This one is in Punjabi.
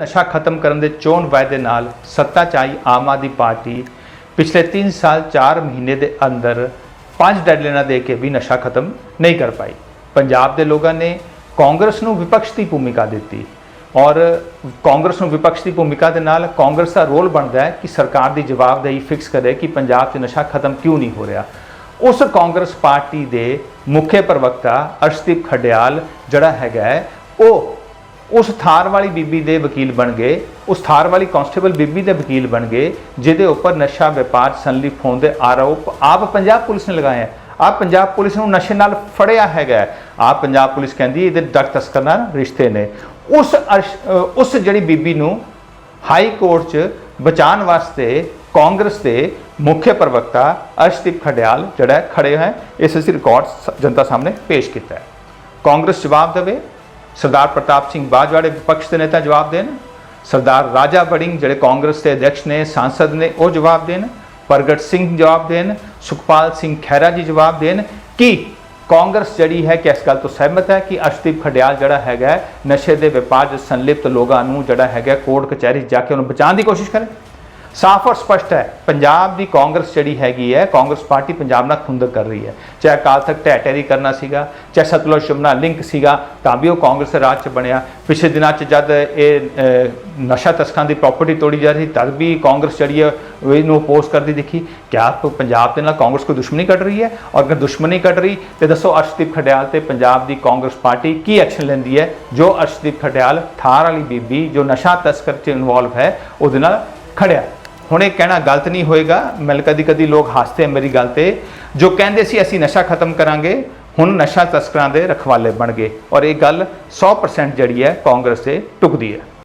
ਨਸ਼ਾ ਖਤਮ ਕਰਨ ਦੇ ਚੋਣ ਵਾਅਦੇ ਨਾਲ ਸੱਤਾ 'ਚ ਆਈ ਆਮ ਆਦਮੀ ਪਾਰਟੀ ਪਿਛਲੇ 3 ਸਾਲ 4 ਮਹੀਨੇ ਦੇ ਅੰਦਰ ਪੰਜ ਡੈਡਲਾਈਨਾਂ ਦੇ ਕੇ ਵੀ ਨਸ਼ਾ ਖਤਮ ਨਹੀਂ ਕਰ ਪਾਈ। ਪੰਜਾਬ ਦੇ ਲੋਕਾਂ ਨੇ ਕਾਂਗਰਸ ਨੂੰ ਵਿਪਕਸ਼ ਦੀ ਭੂਮਿਕਾ ਦਿੱਤੀ ਔਰ ਕਾਂਗਰਸ ਨੂੰ ਵਿਪਕਸ਼ ਦੀ ਭੂਮਿਕਾ ਦੇ ਨਾਲ ਕਾਂਗਰਸ ਦਾ ਰੋਲ ਬਣਦਾ ਹੈ ਕਿ ਸਰਕਾਰ ਦੀ ਜਵਾਬਦੇਹੀ ਫਿਕਸ ਕਰੇ ਕਿ ਪੰਜਾਬ 'ਚ ਨਸ਼ਾ ਖਤਮ ਕਿਉਂ ਨਹੀਂ ਹੋ ਰਿਹਾ। ਉਸ ਕਾਂਗਰਸ ਪਾਰਟੀ ਦੇ ਮੁੱਖ ਪ੍ਰਵਕਤਾ ਅਰਸ਼ਦੀਪ ਖਡਿਆਲ ਜਿਹੜਾ ਹੈਗਾ ਹੈ, ਉਹ ਉਸ ਥਾਰ ਵਾਲੀ ਬੀਬੀ ਦੇ ਵਕੀਲ ਬਣ ਗਏ ਉਸ ਥਾਰ ਵਾਲੀ ਕਾਂਸਟੇਬਲ ਬੀਬੀ ਦੇ ਵਕੀਲ ਬਣ ਗਏ ਜਿਹਦੇ ਉੱਪਰ ਨਸ਼ਾ ਵਪਾਰ ਸੰਲਿਪਤ ਹੋਣ ਦੇ ਆਰੋਪ ਆਪ ਪੰਜਾਬ ਪੁਲਿਸ ਨੇ ਲਗਾਏ ਹੈ ਆਪ ਪੰਜਾਬ ਪੁਲਿਸ ਨੂੰ ਨਸ਼ੇ ਨਾਲ ਫੜਿਆ ਹੈਗਾ ਆਪ ਪੰਜਾਬ ਪੁਲਿਸ ਕਹਿੰਦੀ ਇਹਦੇ ਡਰਗ ਤਸਕਰ ਨਾਲ ਰਿਸ਼ਤੇ ਨੇ। ਉਸ ਅਰਸ਼- ਉਸ ਜਿਹੜੀ ਬੀਬੀ ਨੂੰ ਹਾਈ ਕੋਰਟ 'ਚ ਬਚਾਉਣ ਵਾਸਤੇ ਕਾਂਗਰਸ ਦੇ ਮੁੱਖ ਪ੍ਰਵਕਤਾ ਅਰਸ਼ਦੀਪ ਖਡਿਆਲ ਜਿਹੜਾ ਹੈ, ਖੜੇ ਹੈ ਇਸ ਅਸੀਂ ਰਿਕਾਰਡ ਸ- ਜਨਤਾ ਸਾਹਮਣੇ ਪੇਸ਼ ਕੀਤਾ ਹੈ। ਕਾਂਗਰਸ ਜਵਾਬ ਦੇਵੇ ਸਰਦਾਰ ਪ੍ਰਤਾਪ ਸਿੰਘ ਬਾਜਵਾ ਦੇ ਵਿਪਕਸ਼ ਦੇ ਨੇਤਾ ਜਵਾਬ ਦੇਣ, ਸਰਦਾਰ ਰਾਜਾ ਵੜਿੰਗ ਜਿਹੜੇ ਕਾਂਗਰਸ ਦੇ ਅਧਿਕਸ਼ ਨੇ, ਸਾਂਸਦ ਨੇ, ਉਹ ਜਵਾਬ ਦੇਣ, ਪ੍ਰਗਟ ਸਿੰਘ ਜਵਾਬ ਦੇਣ, ਸੁਖਪਾਲ ਸਿੰਘ ਖਹਿਰਾ ਜੀ ਜਵਾਬ ਦੇਣ, ਕਿ ਕਾਂਗਰਸ ਜਿਹੜੀ ਹੈ ਕਿ ਇਸ ਗੱਲ ਤੋਂ ਸਹਿਮਤ ਹੈ ਕਿ ਅਸ਼ਦੀਪ ਖਡਿਆਲ ਜਿਹੜਾ ਹੈਗਾ ਨਸ਼ੇ ਦੇ ਵਪਾਰ 'ਚ ਸੰਲਿਪਤ ਲੋਕਾਂ ਨੂੰ ਜਿਹੜਾ ਹੈਗਾ ਕੋਰਟ ਕਚਹਿਰੀ 'ਚ ਜਾ ਕੇ ਉਹਨੂੰ ਬਚਾਉਣ ਦੀ ਕੋਸ਼ਿਸ਼ ਕਰੇ? ਸਾਫ਼ ਔਰ ਸਪਸ਼ਟ ਹੈ, ਪੰਜਾਬ ਦੀ ਕਾਂਗਰਸ ਜਿਹੜੀ ਹੈਗੀ ਹੈ, ਕਾਂਗਰਸ ਪਾਰਟੀ ਪੰਜਾਬ ਨਾਲ ਖੁੰਦਕ ਕਰ ਰਹੀ ਹੈ। ਚਾਹੇ ਅਕਾਲ ਤਖਤ ਢਹਿ ਢੇਰੀ ਕਰਨਾ ਸੀਗਾ, ਚਾਹੇ ਸਤਲੁਜ ਸ਼ਮਨਾ ਲਿੰਕ ਸੀਗਾ, ਤਾਂ ਵੀ ਉਹ ਕਾਂਗਰਸ ਰਾਜ 'ਚ ਬਣਿਆ। ਪਿਛਲੇ ਦਿਨਾਂ 'ਚ ਜਦ ਇਹ ਨਸ਼ਾ ਤਸਕਰਾਂ ਦੀ ਪ੍ਰਾਪਰਟੀ ਤੋੜੀ ਜਾ ਰਹੀ, ਤਦ ਵੀ ਕਾਂਗਰਸ ਜਿਹੜੀ ਹੈ ਇਹਨੂੰ ਅਪੋਜ਼ ਕਰਦੀ ਦਿਖੀ। ਕਿਆ ਪ- ਪੰਜਾਬ ਦੇ ਨਾਲ ਕਾਂਗਰਸ ਕੋਈ ਦੁਸ਼ਮਣੀ ਕੱਢ ਰਹੀ ਹੈ? ਔਰ ਅਗਰ ਦੁਸ਼ਮਣੀ ਕੱਢ ਰਹੀ, ਤੇ ਦੱਸੋ ਅਰਸ਼ਦੀਪ ਖਡਿਆਲ ਤੇ ਪੰਜਾਬ ਦੀ ਕਾਂਗਰਸ ਪਾਰਟੀ ਕੀ ਐਕਸ਼ਨ ਲੈਂਦੀ ਹੈ? ਜੋ ਅਰਸ਼ਦੀਪ ਖਡਿਆਲ, ਥਾਰ ਵਾਲੀ ਬੀਬੀ, ਜੋ ਨਸ਼ਾ ਤਸਕਰ 'ਚ ਇਨਵੋਲਵ ਹੈ, ਉਹਦੇ ਨਾਲ ਖੜਿਆ। ਹੁਣ ਇਹ ਕਹਿਣਾ ਗਲਤ ਨਹੀਂ ਹੋਏਗਾ। ਮਿਲ ਕਦੀ ਕਦੀ ਲੋਕ ਹੱਸਦੇ ਮੇਰੀ ਗੱਲ ਤੇ, ਜੋ ਕਹਿੰਦੇ ਸੀ ਅਸੀਂ ਨਸ਼ਾ ਖਤਮ ਕਰਾਂਗੇ, ਹੁਣ ਨਸ਼ਾ ਤਸਕਰਾਂ ਦੇ ਰਖਵਾਲੇ ਬਣ ਗਏ। ਔਰ ਇਹ ਗੱਲ 100% ਜਿਹੜੀ ਹੈ ਕਾਂਗਰਸ ਤੇ ਟੁਕਦੀ ਹੈ।